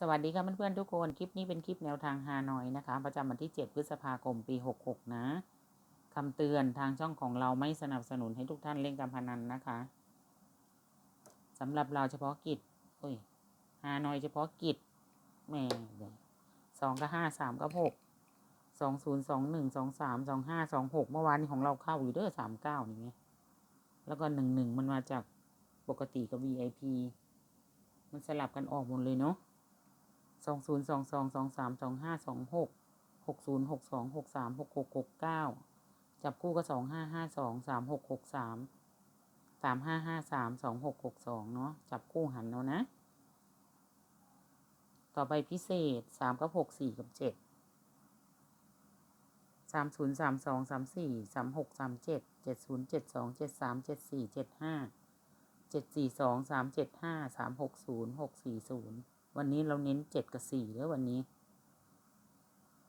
สวัสดีค่ะเพื่อนๆทุกคน คลิปนี้เป็นคลิปแนวทางฮานอยนะคะ ประจำวันที่ 7 พฤษภาคมปี 66 นะคำเตือนทางช่องของเราไม่สนับสนุนให้ทุกท่านเล่นการพนันนะคะสำหรับเราเฉพาะกิจโอ้ยฮานอยเฉพาะกิจแม่สองก็ห้าสามก็หกสองศูนย์สองหนึ่งสองสามสองห้าสองหกเมื่อวานนี้ของเราเข้าอยู่เด้อสามเก้านี่ไงแล้วก็หนึ่งหนึ่งมันมาจากปกติกับ VIP มันสลับกันออกหมดเลยเนาะ สองศูนย์สองสองสองสามสองห้าสองหกหกศูนย์หกสองหกสามหกหกหกเก้าจับคู่ก็สองห้าห้าสองสามหกหกสามสามห้าห้าสามสองหกหกสองเนาะจับคู่หันแล้วนะ ต่อไปพิเศษสามกับหกสี่กับเจ็ดสามศูนย์สามสองสามสี่สามหกสามเจ็ดเจ็ดศูนย์เจ็ดสองเจ็ดสามเจ็ดสี่เจ็ดห้าเจ็ดสี่สองสามเจ็ดห้าสามหกศูนย์หกสี่ศูนย์ วันนี้เราเน้นเจ็ดกับสี่แล้ววันนี้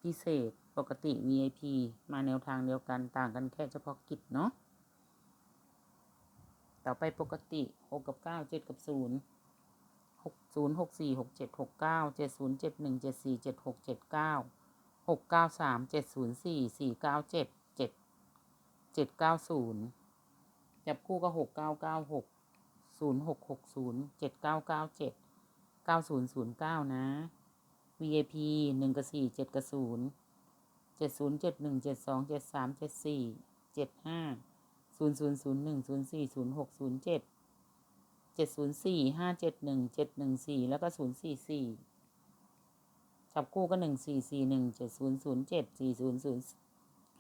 พิเศษปกติ VIP มาแนวทางเดียวกันต่างกันแค่เฉพาะกิจเนาะต่อไปปกติหกกับเก้าเจ็ดกับศูนย์หกศูนย์หกสี่หกเจ็ดหกเก้าเจ็ดศูนย์เจ็ดหนึ่งเจ็ดสี่เจ็ดหกเจ็ดเก้าหกเก้าสามเจ็ดศูนย์สี่สี่เก้าเจ็ดเจ็ดเจ็ดเก้าศูนย์จับคู่ก็หกเก้าเก้าหกศูนย์หกหกศูนย์เจ็ดเก้าเก้าเจ็ด เก้าศูนย์ศูนย์เก้านะ VIP หนึ่งกับสี่เจ็ดกับศูนย์เจ็ดศูนย์เจ็ดหนึ่งเจ็ดสองเจ็ดสามเจ็ดสี่เจ็ดห้าศูนย์ศูนย์ศูนย์หนึ่งศูนย์สี่ศูนย์หกศูนย์เจ็ดเจ็ดศูนย์สี่ห้าเจ็ดหนึ่งเจ็ดหนึ่งสี่แล้วก็ศูนย์สี่สี่จับคู่ก็หนึ่งสี่สี่หนึ่งเจ็ดศูนย์ศูนย์เจ็ดสี่ศูนย์ศูนย์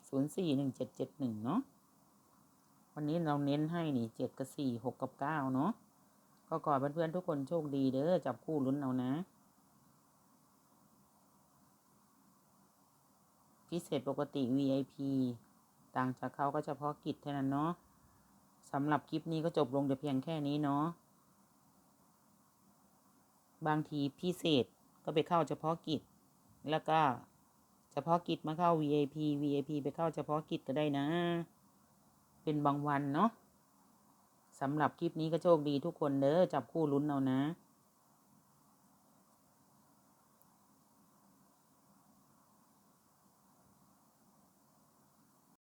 ศูนย์สี่หนึ่งเจ็ดเจ็ดหนึ่งเนาะวันนี้เราเน้นให้นี่เจ็ดกับสี่หกกับเก้าเนาะ ก็ขอเพื่อนๆทุกคนโชคดีเด้อจับคู่ลุ้นเอานะพิเศษปกติ VIP ต่างจากเขาก็เฉพาะกิจเท่านั้นเนาะสำหรับคลิปนี้ก็จบลงแต่เพียงแค่นี้เนาะบางทีพิเศษก็ไปเข้าเฉพาะกิจ แล้วก็เฉพาะกิจมาเข้า VIP VIP ไปเข้าเฉพาะกิจก็ได้นะ เป็นบางวันเนาะ สำหรับคลิปนี้ก็โชคดีทุกคนเด้อจับคู่ลุ้นเอานะ